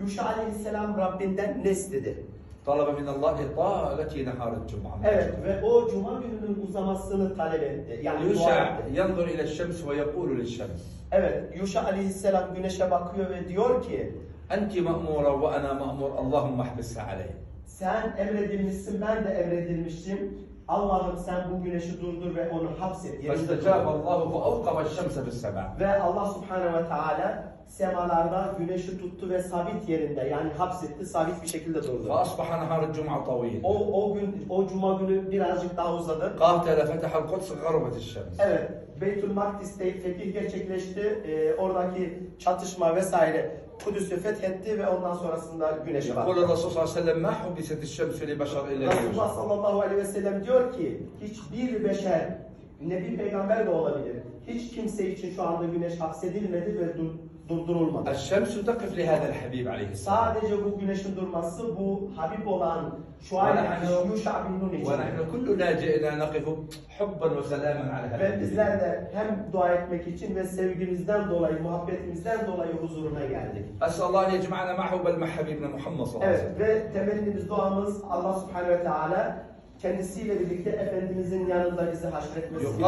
Yuşa aleyhisselam Rabbinden ne istedi? Talebe minallahi ta'aleti neharet cuma. Evet ve o cuma gününün uzamasını talep etti. Yani Yuşa yanzur ile şems ve yekulu li şems. Evet Yuşa aleyhisselam güneşe bakıyor ve diyor ki Enti ma'mura ve ana ma'mur Allahümme ahbisse aleyh. sen emredilmişsin ben de emredilmiştim. Allah'ım sen bu güneşi durdur ve onu hapset. yerinde فاستجاب durdur. الله فأوقف الشمس في السماء Ve Allah subhanehu ve teala semalarda güneşi tuttu ve sabit yerinde yani hapsetti sabit bir şekilde durdu. فأصبح نهار الجمعة طويل O, o gün o cuma günü birazcık daha uzadı. قاتل فتح القدس غربت الشمس Evet, Beytül Makdis'te fetih gerçekleşti. Ee, oradaki çatışma vesaire Kudüs'ü fethetti ve ondan sonrasında güneş يقول battı. الرسول صلى الله عليه وسلم ما hadiseti şemsüli beşer ile sallallahu aleyhi ve sellem diyor ki hiçbir beşer Nebi peygamber de olabilir. Hiç kimse için şu anda güneş hapsedilmedi ve dur durdurulmadı. Eşşemsu takif li hada'l habib aleyhisselam. Sadece bu güneşin durması bu habib olan şu an Yuşa bin Nun için. Ve nahnu kulluna ci'na naqifu hubban ve selamen ala hada'l Ve bizler de hem dua etmek için ve sevgimizden dolayı, muhabbetimizden dolayı huzuruna geldik. Esallahu en yecma'na ma'hu bel mahabibna Muhammed sallallahu aleyhi ve sellem. Evet ve temennimiz duamız Allah subhanahu ve teala kendisiyle birlikte Efendimizin yanında bizi haşretmesin. Yok,